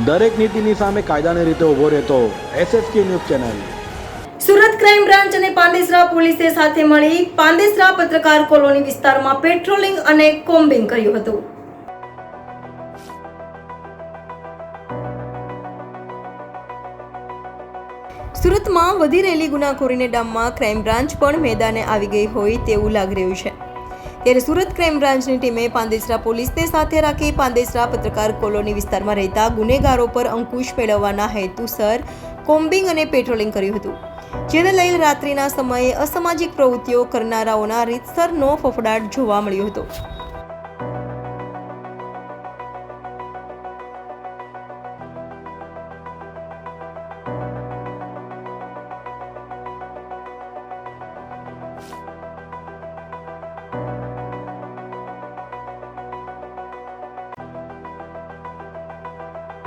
દરેક નીતિની સામે કાયદાની રીતે ઊભો રહેતો SSK news channel. Surat crime branch અને પાંદેસરા પોલીસે સાથે મળી પાંદેસરા પત્રકાર કોલોની વિસ્તારમાં પેટ્રોલિંગ અને કોમ્બિંગ કર્યું હતું. સુરતમાં વધી રહેલી ગુનાખોરીને ડામમાં ક્રાઇમ બ્રાન્ચ પણ મેદાને આવી ગઈ હોય તેવું લાગી રહ્યું છે. ત્યારે સુરત ક્રાઇમ બ્રાન્ચની ટીમે પાંદેસરા પોલીસને સાથે રાખી પાંદેસરા પત્રકાર કોલોની વિસ્તારમાં રહેતા ગુનેગારો પર અંકુશ મેળવવાના હેતુસર કોમ્બિંગ અને પેટ્રોલિંગ કર્યું હતું. જેને લઈ રાત્રિના સમયે અસામાજિક પ્રવૃત્તિઓ કરનારાઓના રીતસરનો ફફડાટ જોવા મળ્યો હતો.